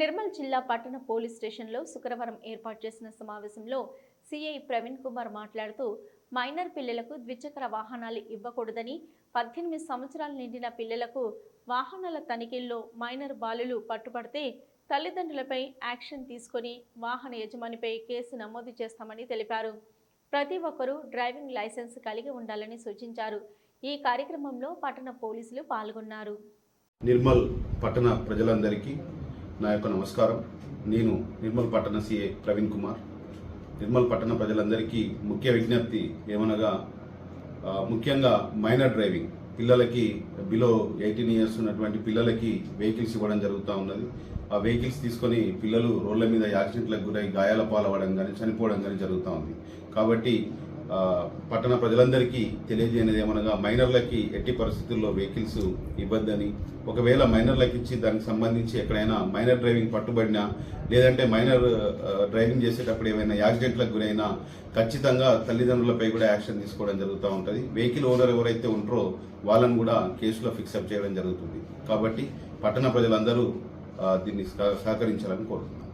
నిర్మల్ జిల్లా పట్టణ పోలీస్ స్టేషన్లో శుక్రవారం ఏర్పాటు చేసిన సమావేశంలో సిఐ ప్రవీణ్ కుమార్ మాట్లాడుతూ మైనర్ పిల్లలకు ద్విచక్ర వాహనాలు ఇవ్వకూడదని పద్దెనిమిది సంవత్సరాలు నిండిన పిల్లలకు వాహనాల తనిఖీల్లో మైనర్ బాలులు పట్టుబడితే తల్లిదండ్రులపై యాక్షన్ తీసుకొని వాహన యజమానిపై కేసు నమోదు చేస్తామని తెలిపారు. ప్రతి ఒక్కరూ డ్రైవింగ్ లైసెన్స్ కలిగి ఉండాలని సూచించారు. ఈ కార్యక్రమంలో పట్టణ పోలీసులు పాల్గొన్నారు. నిర్మల్ పట్టణ ప్రజలందరికీ నా యొక్క నమస్కారం. నేను నిర్మల్ పట్టణ సిఏ ప్రవీణ్ కుమార్. నిర్మల్ పట్టణ ప్రజలందరికీ ముఖ్య విజ్ఞప్తి ఏమనగా ముఖ్యంగా మైనర్ డ్రైవింగ్. పిల్లలకి బిలో ఎయిటీన్ ఇయర్స్ ఉన్నటువంటి పిల్లలకి వెహికల్స్ ఇవ్వడం జరుగుతూ ఉన్నది. ఆ వెహికల్స్ తీసుకొని పిల్లలు రోడ్ల మీద యాక్సిడెంట్లకు గురై గాయాల పాలవడం కానీ చనిపోవడం కానీ జరుగుతూ ఉంది. కాబట్టి పట్టణ ప్రజలందరికీ తెలియజేయనిది ఏమనగా మైనర్లకి ఎట్టి పరిస్థితుల్లో వెహికల్స్ ఇవ్వద్దని. ఒకవేళ మైనర్లకు ఇచ్చి దానికి సంబంధించి ఎక్కడైనా మైనర్ డ్రైవింగ్ పట్టుబడినా లేదంటే మైనర్ డ్రైవింగ్ చేసేటప్పుడు ఏమైనా యాక్సిడెంట్లకు గురైనా ఖచ్చితంగా తల్లిదండ్రులపై కూడా యాక్షన్ తీసుకోవడం జరుగుతూ ఉంటుంది. వెహికల్ ఓనర్ ఎవరైతే ఉంటారో వాళ్ళని కూడా కేసులో ఫిక్సప్ చేయడం జరుగుతుంది. కాబట్టి పట్టణ ప్రజలందరూ దీన్ని సహ- సహకరించాలని కోరుతున్నాను